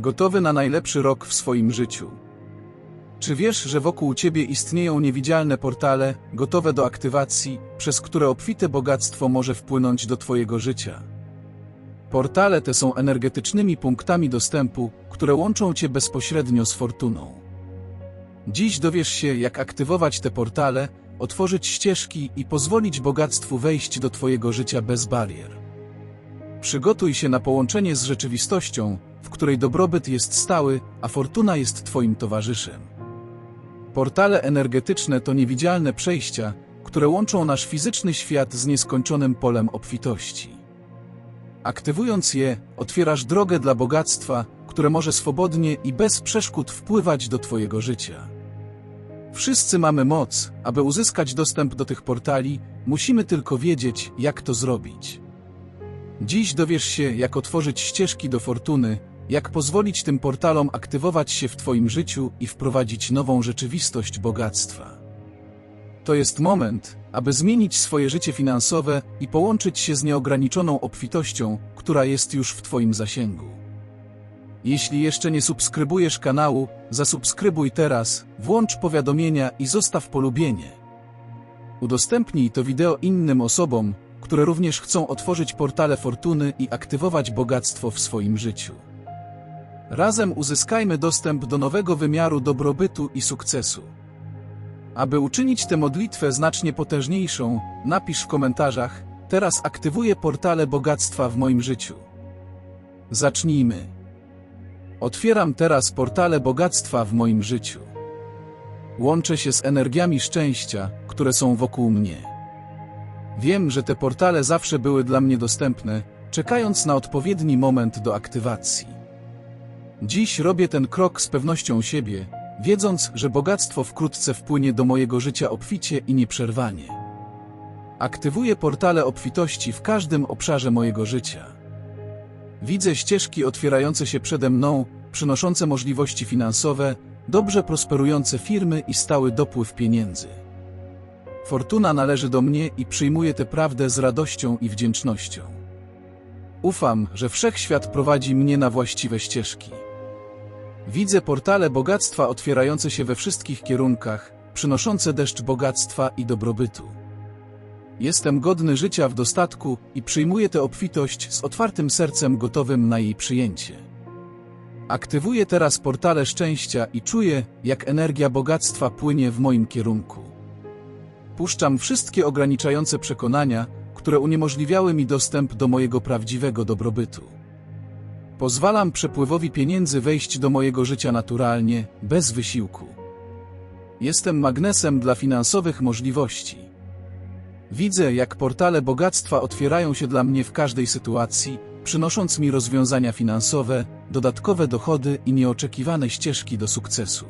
Gotowy na najlepszy rok w swoim życiu. Czy wiesz, że wokół ciebie istnieją niewidzialne portale, gotowe do aktywacji, przez które obfite bogactwo może wpłynąć do twojego życia? Portale te są energetycznymi punktami dostępu, które łączą cię bezpośrednio z fortuną. Dziś dowiesz się, jak aktywować te portale, otworzyć ścieżki i pozwolić bogactwu wejść do twojego życia bez barier. Przygotuj się na połączenie z rzeczywistością, której dobrobyt jest stały, a fortuna jest Twoim towarzyszem. Portale energetyczne to niewidzialne przejścia, które łączą nasz fizyczny świat z nieskończonym polem obfitości. Aktywując je, otwierasz drogę dla bogactwa, które może swobodnie i bez przeszkód wpływać do Twojego życia. Wszyscy mamy moc, aby uzyskać dostęp do tych portali, musimy tylko wiedzieć, jak to zrobić. Dziś dowiesz się, jak otworzyć ścieżki do fortuny, jak pozwolić tym portalom aktywować się w Twoim życiu i wprowadzić nową rzeczywistość bogactwa. To jest moment, aby zmienić swoje życie finansowe i połączyć się z nieograniczoną obfitością, która jest już w Twoim zasięgu. Jeśli jeszcze nie subskrybujesz kanału, zasubskrybuj teraz, włącz powiadomienia i zostaw polubienie. Udostępnij to wideo innym osobom, które również chcą otworzyć portale fortuny i aktywować bogactwo w swoim życiu. Razem uzyskajmy dostęp do nowego wymiaru dobrobytu i sukcesu. Aby uczynić tę modlitwę znacznie potężniejszą, napisz w komentarzach: Teraz aktywuję portale bogactwa w moim życiu. Zacznijmy. Otwieram teraz portale bogactwa w moim życiu. Łączę się z energiami szczęścia, które są wokół mnie. Wiem, że te portale zawsze były dla mnie dostępne, czekając na odpowiedni moment do aktywacji. Dziś robię ten krok z pewnością siebie, wiedząc, że bogactwo wkrótce wpłynie do mojego życia obficie i nieprzerwanie. Aktywuję portale obfitości w każdym obszarze mojego życia. Widzę ścieżki otwierające się przede mną, przynoszące możliwości finansowe, dobrze prosperujące firmy i stały dopływ pieniędzy. Fortuna należy do mnie i przyjmuję tę prawdę z radością i wdzięcznością. Ufam, że wszechświat prowadzi mnie na właściwe ścieżki. Widzę portale bogactwa otwierające się we wszystkich kierunkach, przynoszące deszcz bogactwa i dobrobytu. Jestem godny życia w dostatku i przyjmuję tę obfitość z otwartym sercem gotowym na jej przyjęcie. Aktywuję teraz portale szczęścia i czuję, jak energia bogactwa płynie w moim kierunku. Puszczam wszystkie ograniczające przekonania, które uniemożliwiały mi dostęp do mojego prawdziwego dobrobytu. Pozwalam przepływowi pieniędzy wejść do mojego życia naturalnie, bez wysiłku. Jestem magnesem dla finansowych możliwości. Widzę, jak portale bogactwa otwierają się dla mnie w każdej sytuacji, przynosząc mi rozwiązania finansowe, dodatkowe dochody i nieoczekiwane ścieżki do sukcesu.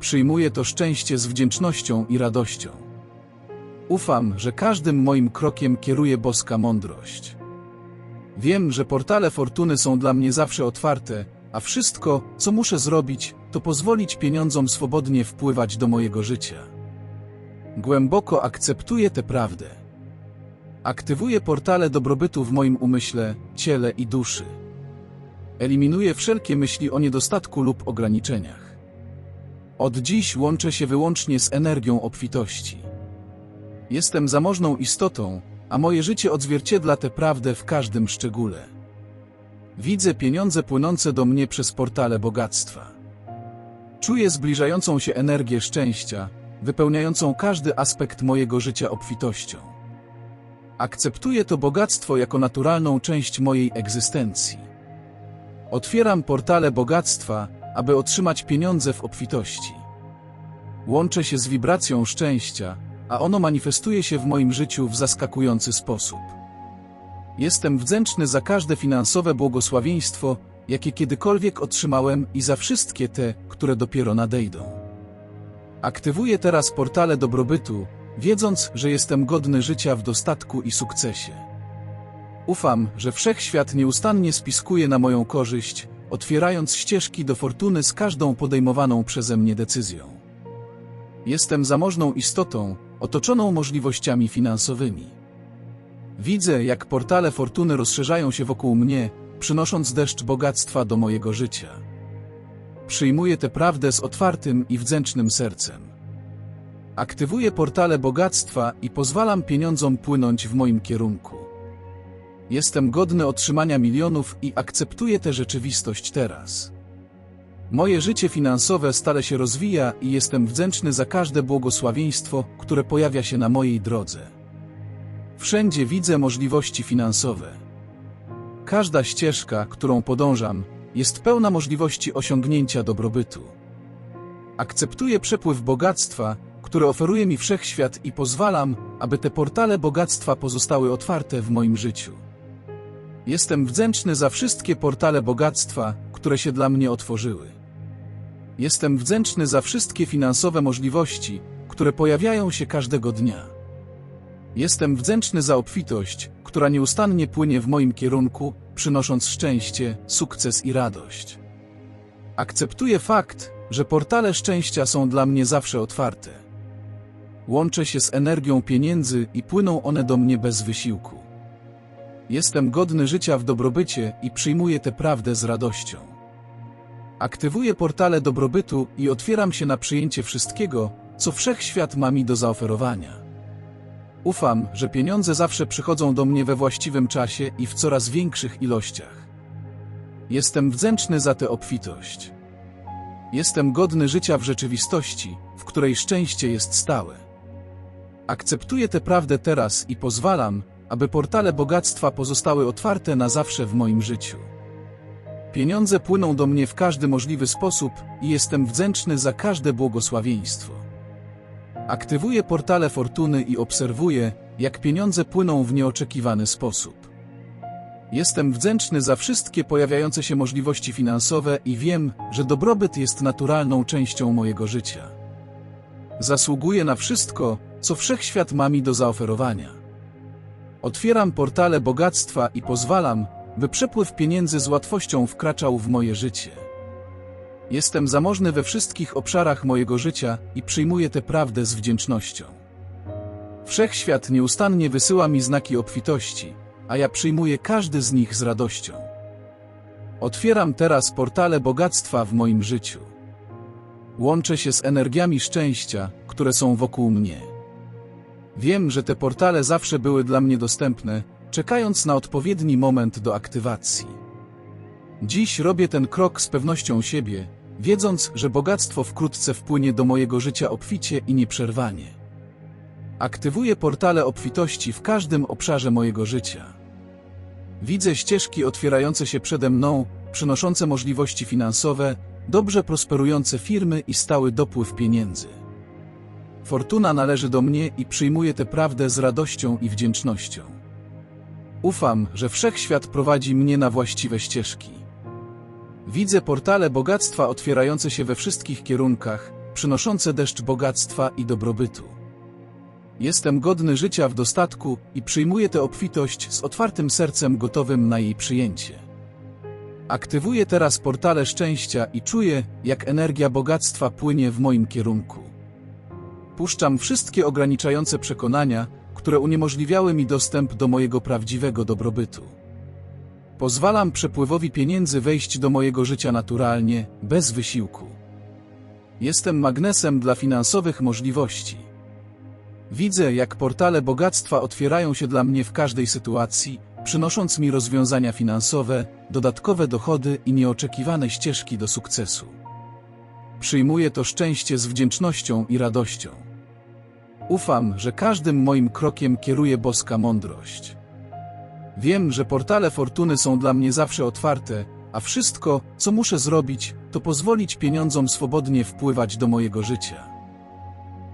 Przyjmuję to szczęście z wdzięcznością i radością. Ufam, że każdym moim krokiem kieruje boska mądrość. Wiem, że portale fortuny są dla mnie zawsze otwarte, a wszystko, co muszę zrobić, to pozwolić pieniądzom swobodnie wpływać do mojego życia. Głęboko akceptuję tę prawdę. Aktywuję portale dobrobytu w moim umyśle, ciele i duszy. Eliminuję wszelkie myśli o niedostatku lub ograniczeniach. Od dziś łączę się wyłącznie z energią obfitości. Jestem zamożną istotą, a moje życie odzwierciedla tę prawdę w każdym szczególe. Widzę pieniądze płynące do mnie przez portale bogactwa. Czuję zbliżającą się energię szczęścia, wypełniającą każdy aspekt mojego życia obfitością. Akceptuję to bogactwo jako naturalną część mojej egzystencji. Otwieram portale bogactwa, aby otrzymać pieniądze w obfitości. Łączę się z wibracją szczęścia, a ono manifestuje się w moim życiu w zaskakujący sposób. Jestem wdzięczny za każde finansowe błogosławieństwo, jakie kiedykolwiek otrzymałem i za wszystkie te, które dopiero nadejdą. Aktywuję teraz portale dobrobytu, wiedząc, że jestem godny życia w dostatku i sukcesie. Ufam, że wszechświat nieustannie spiskuje na moją korzyść, otwierając ścieżki do fortuny z każdą podejmowaną przeze mnie decyzją. Jestem zamożną istotą, otoczoną możliwościami finansowymi. Widzę, jak portale fortuny rozszerzają się wokół mnie, przynosząc deszcz bogactwa do mojego życia. Przyjmuję tę prawdę z otwartym i wdzięcznym sercem. Aktywuję portale bogactwa i pozwalam pieniądzom płynąć w moim kierunku. Jestem godny otrzymania milionów i akceptuję tę rzeczywistość teraz. Moje życie finansowe stale się rozwija i jestem wdzięczny za każde błogosławieństwo, które pojawia się na mojej drodze. Wszędzie widzę możliwości finansowe. Każda ścieżka, którą podążam, jest pełna możliwości osiągnięcia dobrobytu. Akceptuję przepływ bogactwa, który oferuje mi wszechświat i pozwalam, aby te portale bogactwa pozostały otwarte w moim życiu. Jestem wdzięczny za wszystkie portale bogactwa, które się dla mnie otworzyły. Jestem wdzięczny za wszystkie finansowe możliwości, które pojawiają się każdego dnia. Jestem wdzięczny za obfitość, która nieustannie płynie w moim kierunku, przynosząc szczęście, sukces i radość. Akceptuję fakt, że portale szczęścia są dla mnie zawsze otwarte. Łączę się z energią pieniędzy i płyną one do mnie bez wysiłku. Jestem godny życia w dobrobycie i przyjmuję tę prawdę z radością. Aktywuję portale dobrobytu i otwieram się na przyjęcie wszystkiego, co wszechświat ma mi do zaoferowania. Ufam, że pieniądze zawsze przychodzą do mnie we właściwym czasie i w coraz większych ilościach. Jestem wdzięczny za tę obfitość. Jestem godny życia w rzeczywistości, w której szczęście jest stałe. Akceptuję tę prawdę teraz i pozwalam, aby portale bogactwa pozostały otwarte na zawsze w moim życiu. Pieniądze płyną do mnie w każdy możliwy sposób i jestem wdzięczny za każde błogosławieństwo. Aktywuję portale fortuny i obserwuję, jak pieniądze płyną w nieoczekiwany sposób. Jestem wdzięczny za wszystkie pojawiające się możliwości finansowe i wiem, że dobrobyt jest naturalną częścią mojego życia. Zasługuję na wszystko, co wszechświat ma mi do zaoferowania. Otwieram portale bogactwa i pozwalam, by przepływ pieniędzy z łatwością wkraczał w moje życie. Jestem zamożny we wszystkich obszarach mojego życia i przyjmuję tę prawdę z wdzięcznością. Wszechświat nieustannie wysyła mi znaki obfitości, a ja przyjmuję każdy z nich z radością. Otwieram teraz portale bogactwa w moim życiu. Łączę się z energiami szczęścia, które są wokół mnie. Wiem, że te portale zawsze były dla mnie dostępne, czekając na odpowiedni moment do aktywacji. Dziś robię ten krok z pewnością siebie, wiedząc, że bogactwo wkrótce wpłynie do mojego życia obficie i nieprzerwanie. Aktywuję portale obfitości w każdym obszarze mojego życia. Widzę ścieżki otwierające się przede mną, przynoszące możliwości finansowe, dobrze prosperujące firmy i stały dopływ pieniędzy. Fortuna należy do mnie i przyjmuję tę prawdę z radością i wdzięcznością. Ufam, że wszechświat prowadzi mnie na właściwe ścieżki. Widzę portale bogactwa otwierające się we wszystkich kierunkach, przynoszące deszcz bogactwa i dobrobytu. Jestem godny życia w dostatku i przyjmuję tę obfitość z otwartym sercem gotowym na jej przyjęcie. Aktywuję teraz portale szczęścia i czuję, jak energia bogactwa płynie w moim kierunku. Puszczam wszystkie ograniczające przekonania, które uniemożliwiały mi dostęp do mojego prawdziwego dobrobytu. Pozwalam przepływowi pieniędzy wejść do mojego życia naturalnie, bez wysiłku. Jestem magnesem dla finansowych możliwości. Widzę, jak portale bogactwa otwierają się dla mnie w każdej sytuacji, przynosząc mi rozwiązania finansowe, dodatkowe dochody i nieoczekiwane ścieżki do sukcesu. Przyjmuję to szczęście z wdzięcznością i radością. Ufam, że każdym moim krokiem kieruje boska mądrość. Wiem, że portale fortuny są dla mnie zawsze otwarte, a wszystko, co muszę zrobić, to pozwolić pieniądzom swobodnie wpływać do mojego życia.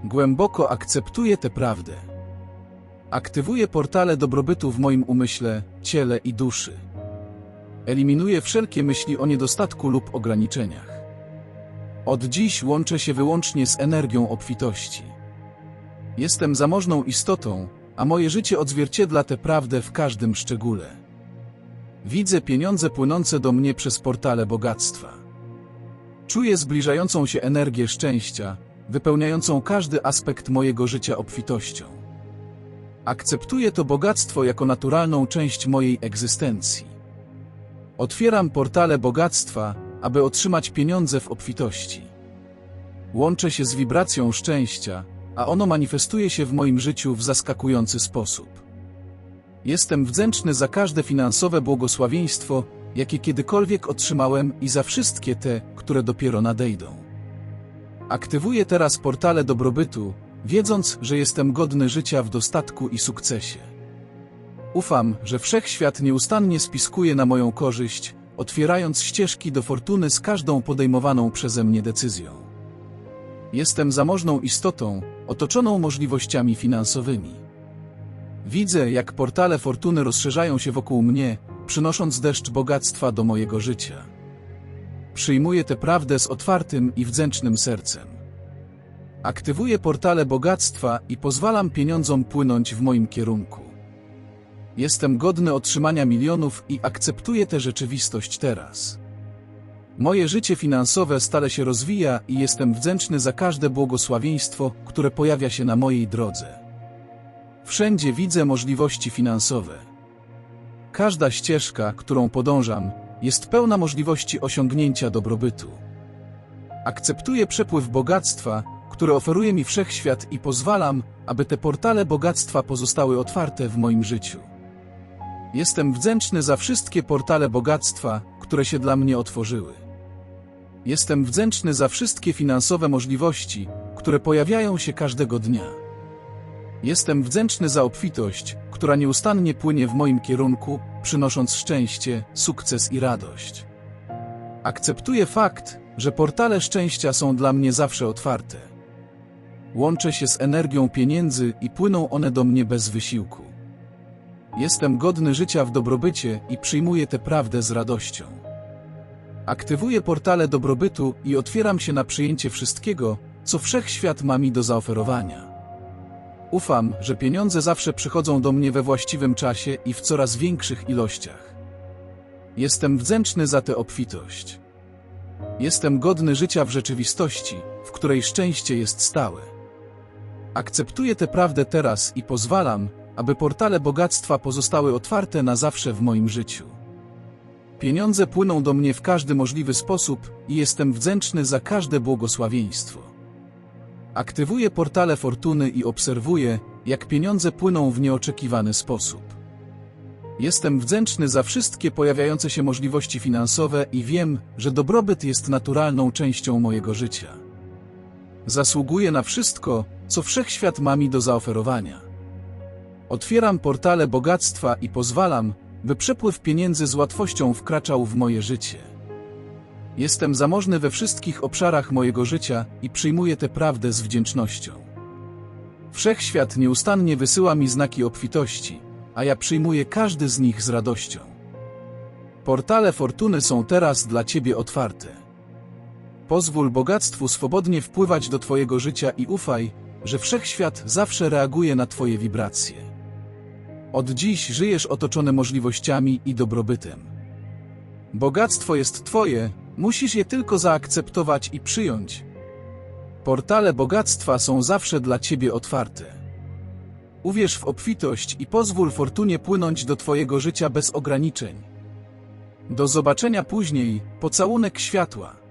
Głęboko akceptuję tę prawdę. Aktywuję portale dobrobytu w moim umyśle, ciele i duszy. Eliminuję wszelkie myśli o niedostatku lub ograniczeniach. Od dziś łączę się wyłącznie z energią obfitości. Jestem zamożną istotą, a moje życie odzwierciedla tę prawdę w każdym szczególe. Widzę pieniądze płynące do mnie przez portale bogactwa. Czuję zbliżającą się energię szczęścia, wypełniającą każdy aspekt mojego życia obfitością. Akceptuję to bogactwo jako naturalną część mojej egzystencji. Otwieram portale bogactwa, aby otrzymać pieniądze w obfitości. Łączę się z wibracją szczęścia, a ono manifestuje się w moim życiu w zaskakujący sposób. Jestem wdzięczny za każde finansowe błogosławieństwo, jakie kiedykolwiek otrzymałem i za wszystkie te, które dopiero nadejdą. Aktywuję teraz portale dobrobytu, wiedząc, że jestem godny życia w dostatku i sukcesie. Ufam, że wszechświat nieustannie spiskuje na moją korzyść, otwierając ścieżki do fortuny z każdą podejmowaną przeze mnie decyzją. Jestem zamożną istotą, otoczoną możliwościami finansowymi. Widzę, jak portale fortuny rozszerzają się wokół mnie, przynosząc deszcz bogactwa do mojego życia. Przyjmuję tę prawdę z otwartym i wdzięcznym sercem. Aktywuję portale bogactwa i pozwalam pieniądzom płynąć w moim kierunku. Jestem godny otrzymania milionów i akceptuję tę rzeczywistość teraz. Moje życie finansowe stale się rozwija i jestem wdzięczny za każde błogosławieństwo, które pojawia się na mojej drodze. Wszędzie widzę możliwości finansowe. Każda ścieżka, którą podążam, jest pełna możliwości osiągnięcia dobrobytu. Akceptuję przepływ bogactwa, który oferuje mi wszechświat i pozwalam, aby te portale bogactwa pozostały otwarte w moim życiu. Jestem wdzięczny za wszystkie portale bogactwa, które się dla mnie otworzyły. Jestem wdzięczny za wszystkie finansowe możliwości, które pojawiają się każdego dnia. Jestem wdzięczny za obfitość, która nieustannie płynie w moim kierunku, przynosząc szczęście, sukces i radość. Akceptuję fakt, że portale szczęścia są dla mnie zawsze otwarte. Łączę się z energią pieniędzy i płyną one do mnie bez wysiłku. Jestem godny życia w dobrobycie i przyjmuję tę prawdę z radością. Aktywuję portale dobrobytu i otwieram się na przyjęcie wszystkiego, co wszechświat ma mi do zaoferowania. Ufam, że pieniądze zawsze przychodzą do mnie we właściwym czasie i w coraz większych ilościach. Jestem wdzięczny za tę obfitość. Jestem godny życia w rzeczywistości, w której szczęście jest stałe. Akceptuję tę prawdę teraz i pozwalam, aby portale bogactwa pozostały otwarte na zawsze w moim życiu. Pieniądze płyną do mnie w każdy możliwy sposób i jestem wdzięczny za każde błogosławieństwo. Aktywuję portale fortuny i obserwuję, jak pieniądze płyną w nieoczekiwany sposób. Jestem wdzięczny za wszystkie pojawiające się możliwości finansowe i wiem, że dobrobyt jest naturalną częścią mojego życia. Zasługuję na wszystko, co wszechświat ma mi do zaoferowania. Otwieram portale bogactwa i pozwalam, by przepływ pieniędzy z łatwością wkraczał w moje życie. Jestem zamożny we wszystkich obszarach mojego życia i przyjmuję tę prawdę z wdzięcznością. Wszechświat nieustannie wysyła mi znaki obfitości, a ja przyjmuję każdy z nich z radością. Portale fortuny są teraz dla Ciebie otwarte. Pozwól bogactwu swobodnie wpływać do Twojego życia i ufaj, że wszechświat zawsze reaguje na Twoje wibracje. Od dziś żyjesz otoczony możliwościami i dobrobytem. Bogactwo jest Twoje, musisz je tylko zaakceptować i przyjąć. Portale bogactwa są zawsze dla Ciebie otwarte. Uwierz w obfitość i pozwól fortunie płynąć do Twojego życia bez ograniczeń. Do zobaczenia później, pocałunek światła.